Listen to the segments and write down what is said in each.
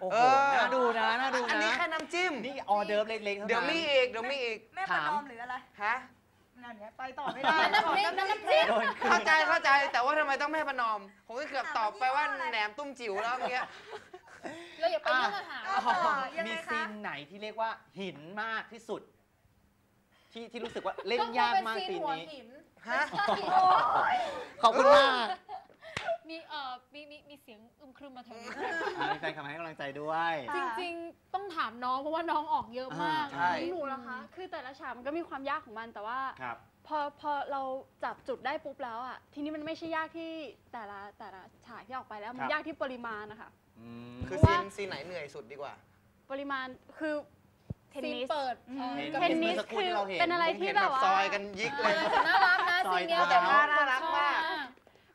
โอ้โห เออ น่าดูนะ น่าดูอันนี้นะแค่น้ำจิ้ม นี่ออเดิร์ฟเล็กๆเท่านั้น เดี๋ยวมีอีก เดี๋ยวมีอีก แม่ประนอมหรืออะไร ฮะ นั่นเนี่ยไปต่อไม่ได้น้ำพริกน้ำพริกโดนคืนเข้าใจเข้าใจ แต่ว่าทำไมต้องแม่ประนอม ผมก็เกือบตอบไปว่าแหนมตุ้มจิ๋วแล้วเมื่อกี้เราอย่าไปเรื่องอาหารอะต่อยังไงมีคะซีนไหนที่เรียกว่าหินมากที่สุด ที่ที่รู้สึกว่าเล่นยากมากเป็นซีนหัวนี้หินฮะขอบคุณมากมีเอ่อมีมีมีเสียงอึม ครึมมาแถวนี้อ่ามีแฟนคลับมาให้กำลังใจด้วย จริงๆ ต้องถามน้องเพราะว่าน้องออกเยอะมากอ่าใช่ หนูนะคะ คือแต่ละฉากมันก็มีความยากของมันแต่ว่า ครับ พอพอเราจับจุดได้ปุ๊บแล้วอะทีนี้มันไม่ใช่ยากที่แต่ละแต่ละฉากที่ออกไปแล้วมันครับ ยากที่ปริมาณนะคะ อืม คือซีนซีนไหนเหนื่อยสุดดีกว่า ปริมาณคือเทนซีนนิสเปิดอืมเอ่อเห็นก็เทเป็นนนิสเมื่อสักครู่คือที่เราเห็นเป็นอะไรผมที่เห็นแบแบบบว่า ซอยกันยิกเลยแต่น่ารักนะซอซียนเนี้ยเท้าแต่ว่าน่ารักมาก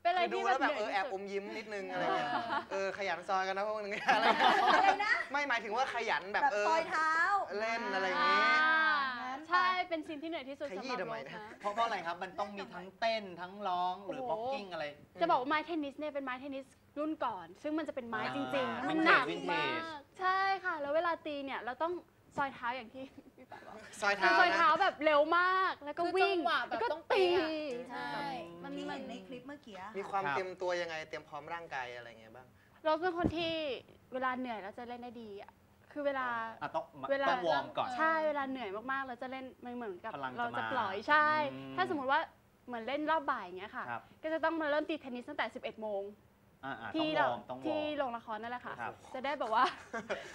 เป็นอะไรคือดูที่แล้วแบบหเอนื่อยแอบที่อสุดมยิ้มนิดนึงอะไรเงี้ยเออขยันซอยกันนะพวกนึงอะไรเงี้ยอะไรนะ ไม่หมายถึงว่าขยันแบบแบบเออซอยเท้า เล่นอะไรอย่างงี้ อ่างั้นไปใช่เป็นซีนที่เหนื่อยที่สุดขสำหยี้รับทำไมโรสนะ นะ เพราะเพราะอะไรครับ มันต้องมีทั้งเต้นทั้งร้องหรือโอ้โหบ็อกกิ้งอะไร จะบอกว่าไม้เทนนิสเนี่ยเป็นไม้เทนนิสรุ่นก่อน ซึ่งมันจะเป็นไม้อ่าจริงๆแล้วมันวินเทจหนักวินเทจมาก ใช่ค่ะ แล้วเวลาตีเนี่ยเราต้อง ซอยเท้าอย่างที่พี่ป๋าบอกซอยคืเท้าอซอยนะ เท้าแบบเร็วมาก แล้วก็คือวิ่งจังหวะแบบแล้วก็ต้องตีเป๊ะอะใช่ มันที่มัเห็นนในคลิปเมื่อกี้มีความครับ เตรียมตัวยังไง เตรียมพร้อมร่างกายอะไรเงี้ยบ้าง เราเป็นคนที่เวลาเหนื่อยแล้วจะเล่นได้ดีอะคือเวลา อะต้องเวลา ต้องวอร์มก่อน ใช่เวลาเหนื่อยมากๆ เราจะเล่นมันเหมือนกับพลังจะเราจะมาปล่อยใช่ อืมถ้าสมมติว่าเหมือนเล่นรอบบ่ายอย่างเงี้ยค่ะ ครับ ก็จะต้องมาเริ่มตีเทนนิสตั้งแต่ 11 โมง อ่าอ่าต้อที่งวเราอร์มต้องวอที่ร์มโรงละครนั่นแหละค่ะ ครับ จะได้แบบว่า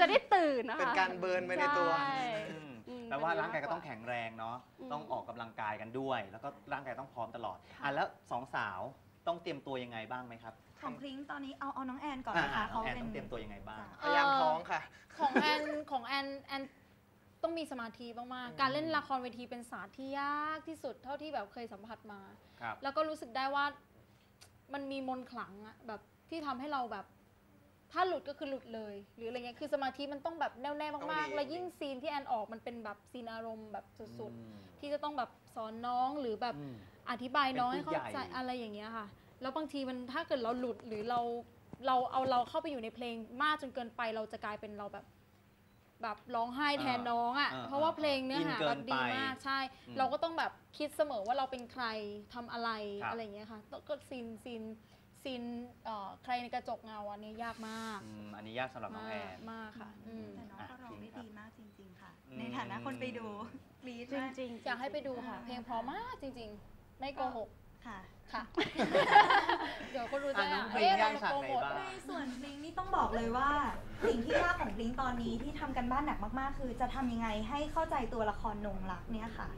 จะได้ตื่นนะคะเป็นการเบิร์นไปในตัวใช่ อืมอืมแปลว่าเป็นร่างกายก็มากกว่าต้องแข็งแรงเนาะ อืม ต้องออกกำลังกายกันด้วย แล้วก็ร่างกายต้องพร้อมตลอด อะแล้วสองสาวต้องเตรียมตัวยังไงบ้างไหมครับของพริ้งตอนนี้เอาเอาน้องแอนก่อนอ่านะคะน้อเขางแอนเป็น ต้องเตรียมตัวยังไงบ้าง พยายามท้องค่ะ ของแอนของแอนแอนต้องมีสมาธิมากๆ การเล่นละครเวทีเป็นศาสตร์ที่ยากที่สุดเท่าที่แบบเคยสัมผัสมา ครับ แล้วก็รู้สึกได้ว่ามันมีมนต์ขลังอะแบบ ที่ทำให้เราแบบ ถ้าหลุดก็คือหลุดเลย หรืออะไรเงี้ยคือสมาธิมันต้องแบบแน่วแน่ต้องมากดีๆแล้วยิ่งซีนที่แอนออกมันเป็นแบบซีนอารมณ์แบบสุดอืมๆที่จะต้องแบบสอนน้องหรือแบบอืมอธิบายน้องเป็นให้ผู้เข้าใหญ่ใจอะไรอย่างเงี้ยค่ะ แล้วบางทีมันถ้าเกิดเราหลุดหรือเราเราเอาเราเข้าไปอยู่ในเพลงมากจนเกินไปเราจะกลายเป็นเราแบบแบบร้องไห้แทนน้องอะอ่าเพราะว่าเพลงเนื้อหาอินเกิแบนบดีไปมากใช่อืมเราก็ต้องแบบคิดเสมอว่าเราเป็นใครทำอะไรครับอะไรอย่างเงี้ยค่ะก็ซีนซีน ซีนเอ่อใครในกระจกเงาอันนี้ยากมากอืมอันนี้ยากสำหรับน้องมาแอกนมากค่ะอืมแต่น้องก็ร้องได้ดีมากจริง ๆ ค่ะ อืม ในฐานะคนไปดูกรี๊ดจริงมากจริงอยากให้ไปดูค่ะ เพลงเพราะมากจริง ๆ ไม่โกหกค่ะ ค่ะ เดี๋ยวคนรู้อะจะน้องอะเพลงเอ๊ะยากเราฉากโปรไหนโมทบ้าง ในส่วนบลิงนี่ต้องบอกเลยว่า สิ่งที่ยากของบลิงตอนนี้ที่ทำกันบ้านหนักมากๆ คือจะทำยังไงให้เข้าใจตัวละครนงรักเนี่ยค่ะ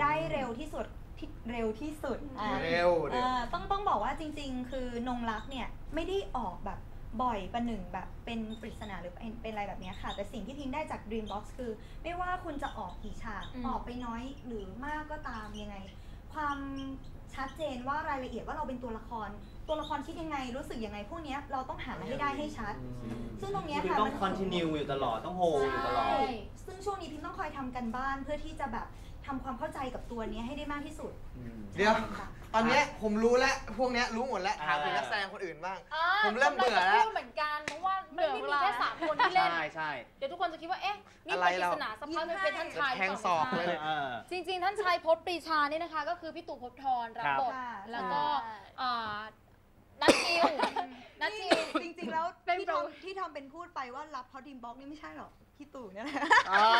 ได้เร็วที่สุด ที่เร็วที่สุดอ่าเร็วเดี๋ยวเอ่อต้องต้องบอกว่าจริง ๆ คือนงรักเนี่ยไม่ได้ออกแบบบ่อยประหนึ่งแบบเป็นปริศนาหรือเป็นเป็นอะไรแบบเนี้ยค่ะ แต่สิ่งที่พิงได้จาก Dreambox คือ ไม่ว่าคุณจะออกกี่ฉากอืม ออกไปน้อยหรือมากก็ตามยังไง ความชัดเจนว่ารายละเอียดว่าเราเป็นตัวละคร ตัวละครคิดยังไงรู้สึกยังไงพวกเนี้ยเราต้องหาให้ได้ให้ชัด ซึ่งตรงเนี้ยคือค่ะต้องมันคอนติเนียอยู่ตลอด ต้องโฮอยู่ตลอด ใช่ ซึ่งช่วงนี้พิมต้องคอยทำกันบ้านเพื่อที่จะแบบ ทำความเข้าใจกับตัวเนี้ยให้ได้มากที่สุด เดี๋ยวค่ะตอนเนี้ยผมรู้แล้ว พวกเนี้ยรู้หมดแล้ว ถามถึงอ่านันักแสดงคนอื่นบ้าง อ่าผมเริ่มเบื่อแล้ว กำงจะพูดเหมือนกันเพราะว่าไม่ได้มีแค่สามคนที่เล่น ใช่ใช่เดี๋ยวทุกคนจะคิดว่า เอ๊ะ นี่อะไรเป็นปริเรา ศนาสักพักนึงเป็นท่านชายจะแทงศอกเลย เออ จริงๆ ท่านชายพจน์ปรีชานี่นะคะ ก็คือพี่ตู่ภพบทรรับบท ค่ะแล้วก็ใช่ อ่านัททิวนัททิว จริงๆ แล้วเป็นที่โปรทำที่ทำเป็นพูดไปว่ารับเพราะดีมบ็อกนี่ไม่ใช่หรอกพี่ตู่เนี่ยแหละอ๋ออันนี้เป็น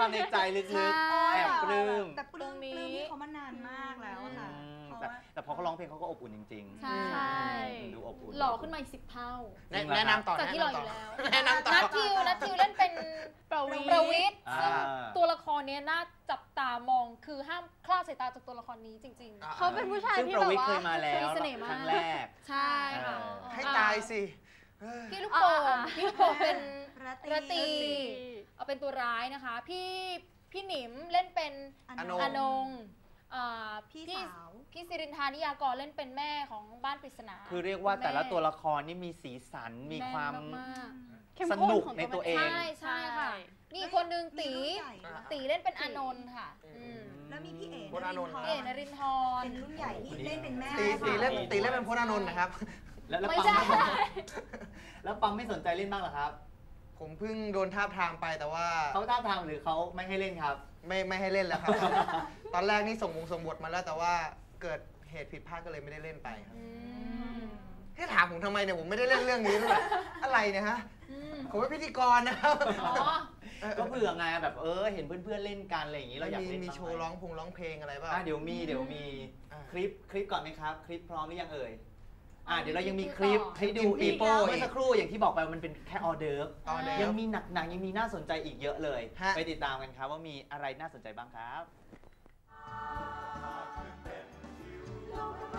ความในใจลึกใช่ ๆแอบปลื้มแต่ปลื้มตรงนี้ปลื้มที่เขามานานมากแล้วอะค่ะอืมเพราะแต่ว่า แต่พอเขาร้องเพลงเขาก็อบอุ่นจริงๆใช่ใช่ดูอบอุ่น หล่อขึ้นมาอีกสิบเท่า แนะแนะนำต่อจากแนะที่หล่ออนำต่อยู่แล้วแนะนำต่อ นัททิวนัททิวเล่นเป็นประวิตรประวิทย์อ่า ซึ่งตัวละครเนี้ยน่าจับตามองคือห้ามคลาดสายตาจากตัวละครนี้จริงอ่าเขาเป็นผู้ชายซึ่งที่ประแบบวิทย์ว่าเคยมาแล้วมีเสน่ห์มากครั้งแรก ๆ ใช่ค่ะเออให้ตายสิเออ พี่ลูกโป่งอ่า พี่ลูกโป่งเป็นระตี ระตีเอาเป็นตัวร้ายนะคะ พี่พี่หนิมเล่นเป็นอนงงอนงอ่าพี่สาว พี่สิรินทานิยากรเล่นเป็นแม่ของบ้านปริศนาคือเรียกว่าคุณม่แต่ละตัวละครนี่มีสีสันมีความ แน่นมากเข้มสข้นุกของในตัวเอง ใช่ใช่ค่ะ นี่คนหนึ่งตีมีรุ่นใหญ่อ่าตีเล่นเป็นอานนท์ค่ะอืมอืมแล้วมีพี่เอ๋พลอานนท์ พี่เอกนรินทร์เป็นรุ่นใหญ่ที่เล่นเป็นแม่ตีตีเล่นค่ะตีเล่นเป็นพลอานนท์นะครับ แล้วแล้วไม่ปั๊มใช่น้ำมันแล้วปั๊มไม่สนใจเล่นบ้างเหรอครับผมเพิ่งโดนทาบทามไปแต่ว่าเขาท้าบทามหรือเขาไม่ให้เล่นครับ ไม่ไม่ให้เล่นแล้วครับ ตอนแรกนี่ส่งวงส่งบทมาแล้วแต่ว่าเกิดเหตุผิดพลาดก็เลยไม่ได้เล่นไปครับให้ถามผมทำไมเนี่ยผมไม่ได้เล่นเรื่องนี้ด้วยอะไรเนี่ยฮะอืมผมเป็นพิธีกรนะครับอ๋อก็เผื่อไงแบบเออเห็นเพื่อนๆเล่นกันอะไรอย่างนี้เราอยากมีเล่นมีบ้างโชไหว์ร้องพงร้องเพลงอะไรบ้าง อะเดี๋ยวมีเดี๋ยวมีอ่า คลิปคลิปก่อนไหมครับ คลิปพร้อมหรือยังเอ่ย อะเดี๋ยวเรายังมีคลิปต่อให้ดูกิอีนกปีโป้เมื่อสักครู่อย่างที่บอกไปมันเป็นแค่ออเดิร์ฟตอนเดียัยวงมีหนักๆยังมีน่าสนใจอีกเยอะเลย ฮะ ไปติดตามกันครับว่ามีอะไรน่าสนใจบ้างครับ Surmale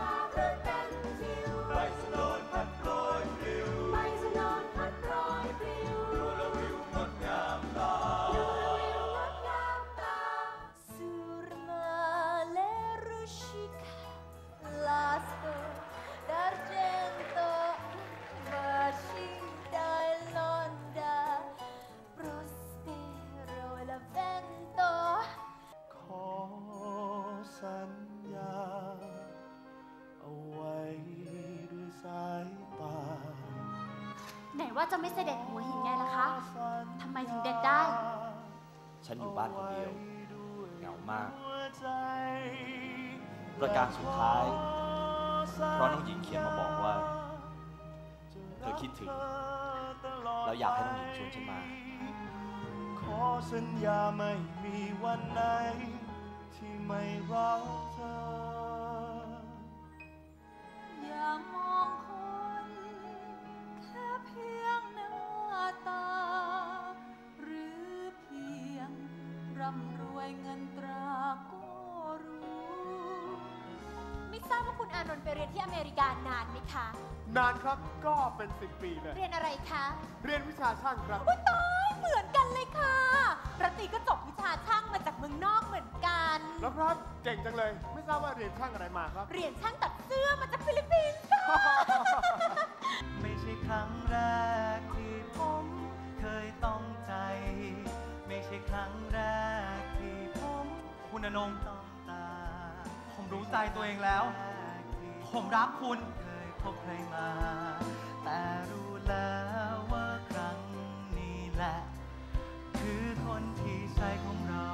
นว่าจะไม่เสด็จหัวหินไงล่ะคะทำไมถึงเด็ดได้ ฉันอยู่บ้านคนเดียวเหงามาก ประการสุดท้าย เพราะน้องหญิงเขียนมาบอกว่า เธอคิดถึงแล้วอยากให้น้องหญิงชวนฉันมา ขอสัญญาไม่มีวันไหนที่ไม่รักเธอ ทราบว่าคุณอานนท์ไปเรียนที่อเมริกานานไหมคะ นานครับก็เป็นสิบปีเลย เรียนอะไรคะเรียนวิชาช่างครับ อุ๊ยตายเหมือนกันเลยค่ะรัตตีก็จบวิชาช่างมาจากเมืองนอกเหมือนกัน แล้วครับเก่งจังเลย ไม่ทราบว่าเรียนช่างอะไรมาครับ เรียนช่างตัดเสื้อมาจากฟิลิปปินส์ค่ะไม่ใช่ครั้งแรกที่ผมเคยต้องใจ ไม่ใช่ครั้งแรกที่ผม คุณอนงต้องตาผมรู้ ใจตัวเองแล้ว ผมรักคุณเคยพบใครมา แต่รู้แล้วว่าครั้งนี้แหละ คือคนที่ใช่ของเรา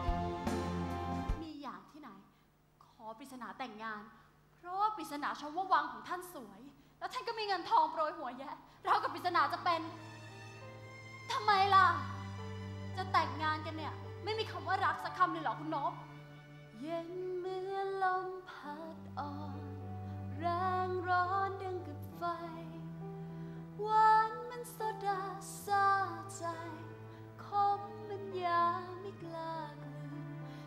มีอย่างที่ไหน ขอปริศนาแต่งงาน เพราะว่าปริศนาชมว่าวังของท่านสวย แล้วท่านก็มีเงินทองโปรยหัวแยะเรากับปริศนาจะเป็นทำไมล่ะ จะแต่งงานกันเนี่ย ไม่มีคำว่ารักสักคำเลยเหรอคุณนบ เย็นเมื่อลมพัดอ่อนแรงร้อนดังกับไฟ หวานมันโซดาซาใจ คมมันยาไม่กล้ากลื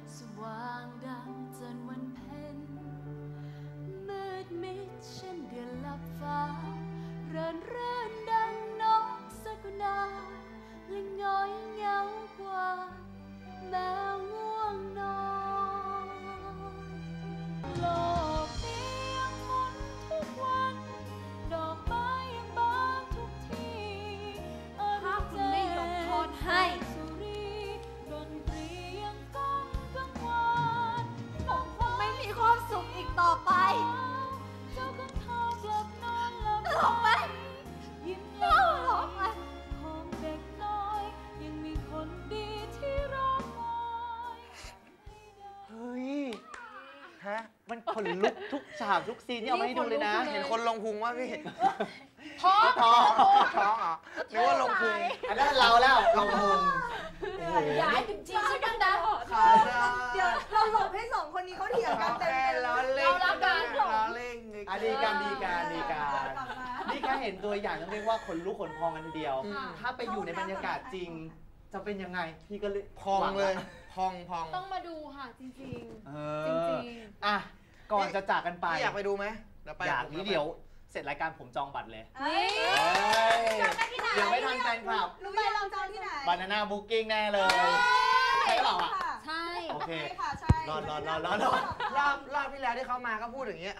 นสว่างดัง ลุกทุกฉากทุกซีนที่เอามาให้ดูเลยนะ เห็นคนลงพุงว่าพี่ท้องท้องท้องเหรอนึกว่าลงพุงอันนั้นเราแล้วเราคงย้ายจริงๆใช่กันนะขาดเดี๋ยวเราหลบให้สองคนนี้เขาเถียงกันเต็มแค่ๆล้อเล่นเรารักกันล้อเล่นอะดีกันดีกันดีกันกลับมานี่แค่เห็นตัวอย่างต้องเรียกว่าขนลุกขนพองกันทีเดียวอืมถ้าไปอยู่ในบรรยากาศจริงจะเป็นยังไง พี่ก็เลยพองหวัเลยนะพองพองต้องมาดูค่ะ จริงเอๆจอริงอะ ก่อนจะจากกันไป พี่อยากไปดูไหมเดี๋ยวไปอยากผมนี้เดี๋ยวเสร็จรายการผมจองบัตรเลยเอ้ยเฮ้ยจองได้ที่ไหนเดี๋ยวไม่ทันแฟนคลับ รู้ไหมเราจองที่ไหนบานาน่าบุ๊กิ้งแน่เลยใช่หรือเปล่าอะค่ะ ใช่ โอเค ใช่ค่ะใช่รอดรอดรอดรอดรอด รอบรอบที่แล้วที่เขามาก็พูดอย่างเงี้ย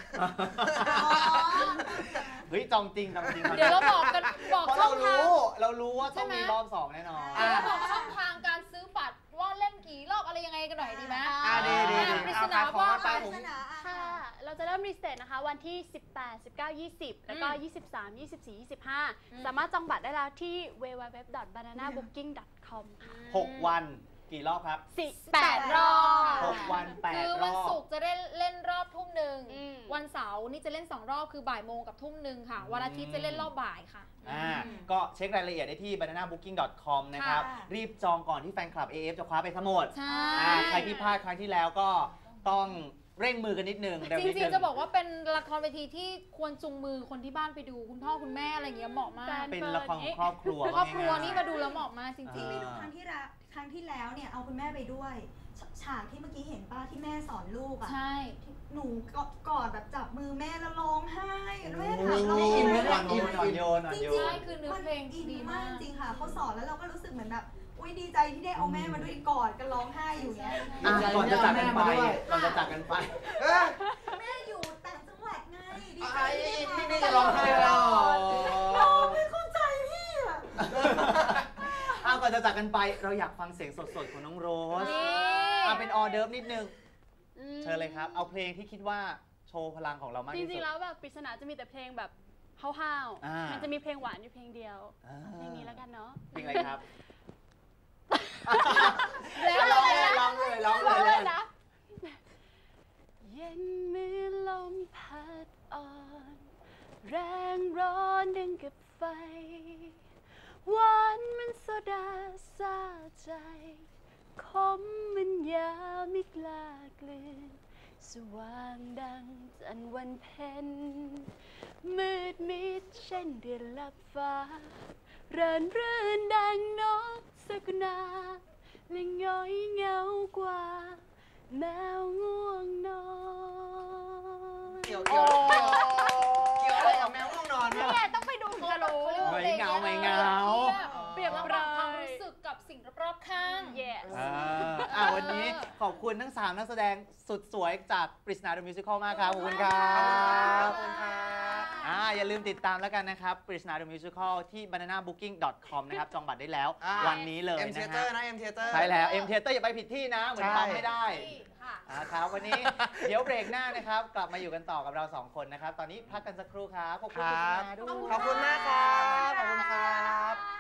เฮ้ยจองจริงจองจริงเดี๋ยวเราบอกกันบอกเพราะช่เราองทาง รู้เรารู้ว่าต้องใช่ไหมมีรอบสองแน่นอนเดี๋ยวเราบอกช่องทางการซื้อบัตรว่าเล่นกี่รอบอะไรยังไงกันหน่อยดีไหมอะดีดีดีปริศเอานาขายของว่า ไปปผมริศนาอะค่ะแล้ว เราจะเริ่มรีเซ็ตนะคะ วันที่ 18 19 20 แล้วก็ 23 24 25 สามารถจองบัตรได้แล้วที่ www.bananabooking.com ค่ะ6วันกี่รอบครับ18 รอบค่ะ6วันคือ8รวันอบ ศุกร์จะได้เล่นรอบทุ่มหนึ่งอืม วันเสาร์นี่จะเล่น2รอบคือบ่ายโมงกับทุ่มหนึ่งค่ะ วันอาทิตย์จะเล่นรอบบ่ายค่ะ อ่าก็เช็ครายละเอียดได้ที่ bananabooking.com นะครับ ค่ะ รีบจองก่อนที่แฟนคลับ AF จะคว้าไปทั้งหมดใช่ อ่าใครที่พลาดครั้งที่แล้วก็ต้อง เร่งมือกันนิดนึงเร็วจนิดรินึงงๆจะบอกว่าเป็นละครเวทีที่ควรจูงมือคนที่บ้านไปดูคุณพ่อคุณแม่อะไรอย่างเงี้ยเหมาะมากแฟนเป็นละครของครอบครัวครอบครัวง่ายๆ นี่มาดูแล้วเหมาะมากจริงอ่าไปดูครั้งที่แล้วครั้งที่แล้วเนี่ยเอาคุณแม่ไปด้วยฉฉากที่เมื่อกี้เห็นป้าที่แม่สอนลูกๆอะใช่ หนูกอดกอดแบบจับมือแม่แล้วร้องไห้แม่ถามนี่เราอินไหมอ่อนโยนอ่อนโยนอ่อนจโยริงนใช่คือเนื้อเพลงอินดีมามากก จริงค่ะเขาสอนแล้วเราก็รู้สึกเหมือนแบบ อุ้ยดีใจที่ได้เอาแม่มาด้วยกอดกันร้องไห้อยู่เนี้ยอะก่อนจะจากกันไปก่อนจะจากกันไปเอ้ยแม่อยู่ต่างจังหวัดไงดีใจไอ้ที่นี่ได้นี่มาจะร้องไห้แล้วเราไม่เข้าใจพี่อะอะก่อนจะจากกันไปเราอยากฟังเสียงสดๆของน้องโรสนี่อะเป็นออเดิร์ฟนิดนึงอืมเชิญเลยครับ เอาเพลงที่คิดว่าโชว์พลังของเรามากจที่สุริงดๆแล้วแบบปริศนาจะมีแต่เพลงแบบห้าวอ่าๆมันจะมีเพลงหวานอยู่เพลงเดียวอ่าเพลงนี้แล้วกันเนาะเพลงอะไรครับ แล้วร้องเลยร้องเลยร้องร้องเลเลยยนะเย็นมือลมพัดอ่อน แรงร้อนดึงกับไฟหวานมันโซดาซาใจคมมันยาวไม่กล้ากลืน สว่างดังจันทร์วันเพ็ญมืดมิดเช่นเดือนลับฟ้าเรินรื่นดังนก สกุณาและง้อยเหงากว่าแมวง่วงนอนเกี่ยวเกี่ยวเกี่ยวเกี่ยวอะไรกับแมวง่วงนอนเนี่ยเนี่ยต้องไปดูถึงจะรู้ไม่เหงาไม่เหงาเปรียบระหว่างความรู้สึกกับสิ่งรอบๆข้าง yes อ่าอะวันนี้ขอบคุณทั้ง 3 นักแสดงสุดสวยจากปริศนา The Musical มากครับ ขอบคุณครัขบอบคุณครับ อย่าลืมติดตามแล้วกันนะครับปริศนาดอะมิวสิคลที่ bananabooking.com นะครับ จองบัตรได้แล้ววันนี้เลยเอ็มเทเตอร์นะเอ็มเทเตอร์ ใช่แล้วเอ็มเทเตอร์อย่าไปผิดที่นะ เหมือนใช่ ปั๊ไม่ได้ค่ะ อ่ครับวันนี้ เดี๋ยวเบรกหน้านะครับ กลับมาอยู่กันต่อกับเราสองคนนะครับ ตอนนี้พักกันสักครู่ครับขอบคุณคุณนาด้วย ขอบคุณมากครับ ขอบคุณครับ